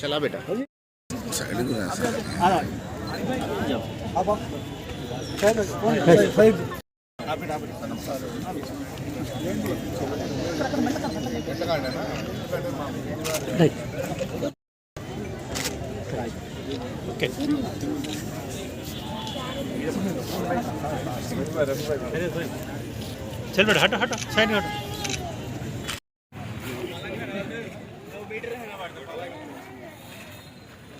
चला बेटा। चल बेटा हटो हटो साइड हटो।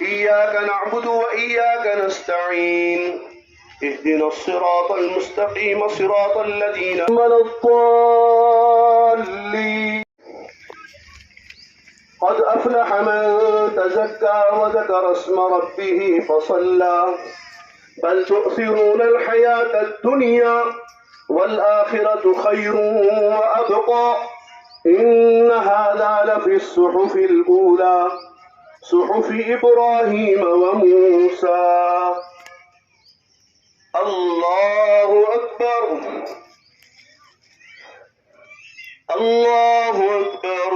إياك نعبد وإياك نستعين. اهدنا الصراط المستقيم صراط الذين من الضالين قد أفلح من تزكى وذكر اسم ربه فصلى. بل تؤثرون الحياة الدنيا والآخرة خير وأبقى. إن هذا لفي الصحف الأولى. صحف إبراهيم وموسى. الله أكبر. الله أكبر.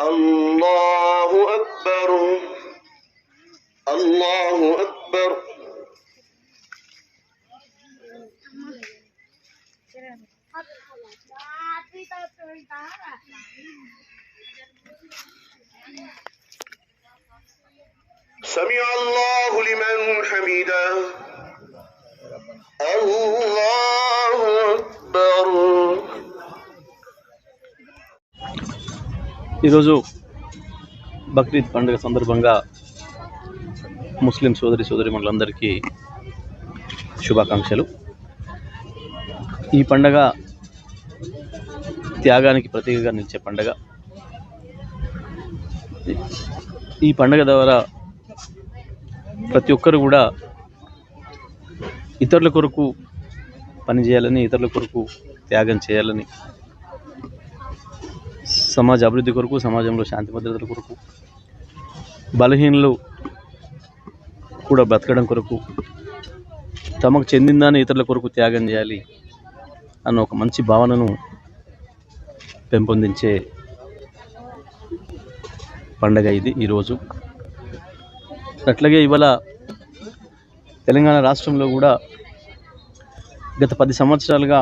الله أكبر. الله أكبر. سمع الله لمن حمده الله أكبر ఈరోజు బక్రీద్ పండుగ సందర్భంగా ముస్లిం సోదరి సోదరిమణులందరికీ శుభాకాంక్షలు ఈ పండగ త్యాగానికి ప్రతీకగా నిలిచే పండగ ఈ పండగ ద్వారా ప్రతి ఒక్కరు కూడా ఇతరుల కొరకు పనిచేయాలని ఇతరుల కొరకు త్యాగం చేయాలని సమాజ అభివృద్ధి కొరకు సమాజంలో శాంతి భద్రతల కొరకు బలహీనలు కూడా బ్రతకడం కొరకు తమకు చెందిందాన్ని ఇతరుల కొరకు త్యాగం చేయాలి అన్న ఒక మంచి భావనను పెంపొందించే పండగ ఇది ఈరోజు. అట్లాగే ఇవాళ తెలంగాణ రాష్ట్రంలో కూడా గత పది సంవత్సరాలుగా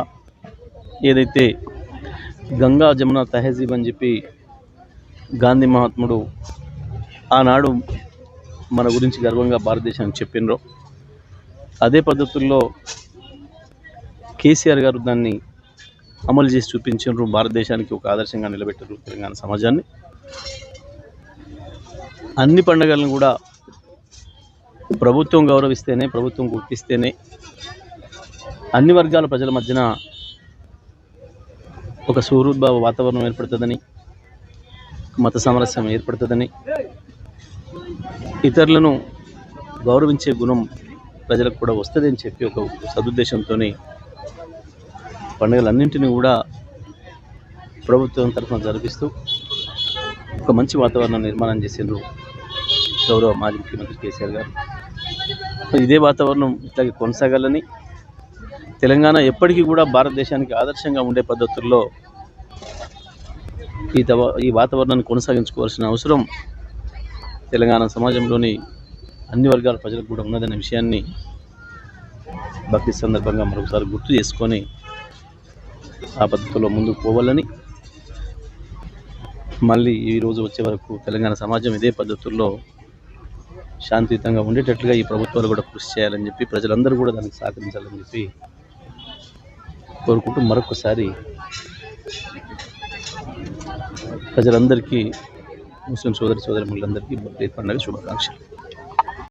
ఏదైతే గంగా జమున తహజీబ్ అని చెప్పి గాంధీ మహాత్ముడు ఆనాడు మన గురించి గర్వంగా భారతదేశానికి చెప్పినరో అదే పద్ధతుల్లో కేసీఆర్ గారు దాన్ని అమలు చేసి చూపించారు భారతదేశానికి ఒక ఆదర్శంగా నిలబెట్టారు తెలంగాణ సమాజాన్ని. అన్ని పండుగలను కూడా ప్రభుత్వం గౌరవిస్తేనే ప్రభుత్వం గుర్తిస్తేనే అన్ని వర్గాల ప్రజల మధ్యన ఒక సుహృద్భావ వాతావరణం ఏర్పడుతుందని మత సామరస్యం ఏర్పడుతుందని ఇతరులను గౌరవించే గుణం ప్రజలకు కూడా వస్తుందని చెప్పి ఒక సదుద్దేశంతో పండుగలన్నింటినీ కూడా ప్రభుత్వం తరఫున జరిపిస్తూ ఒక మంచి వాతావరణం నిర్మాణం చేసిండ్రు గౌరవ మాజీ ముఖ్యమంత్రి కేసీఆర్ గారు ఇదే వాతావరణం ఇట్లాగే కొనసాగాలని తెలంగాణ ఎప్పటికీ కూడా భారతదేశానికి ఆదర్శంగా ఉండే పద్ధతుల్లో ఈ తవ ఈ వాతావరణాన్ని కొనసాగించుకోవాల్సిన అవసరం తెలంగాణ సమాజంలోని అన్ని వర్గాల ప్రజలకు కూడా ఉన్నదనే విషయాన్ని భక్తి సందర్భంగా మరొకసారి గుర్తు చేసుకొని ఆ పద్ధతిలో ముందుకు పోవాలని మళ్ళీ ఈరోజు వచ్చే వరకు తెలంగాణ సమాజం ఇదే పద్ధతుల్లో శాంతియుతంగా ఉండేటట్లుగా ఈ ప్రభుత్వాలు కూడా కృషి చేయాలని చెప్పి ప్రజలందరూ కూడా దానికి సహకరించాలని చెప్పి కోరుకుంటూ మరొకసారి ప్రజలందరికీ ముస్లిం సోదరి సోదరిములందరికీ బక్రీద్ పండుగ శుభాకాంక్షలు.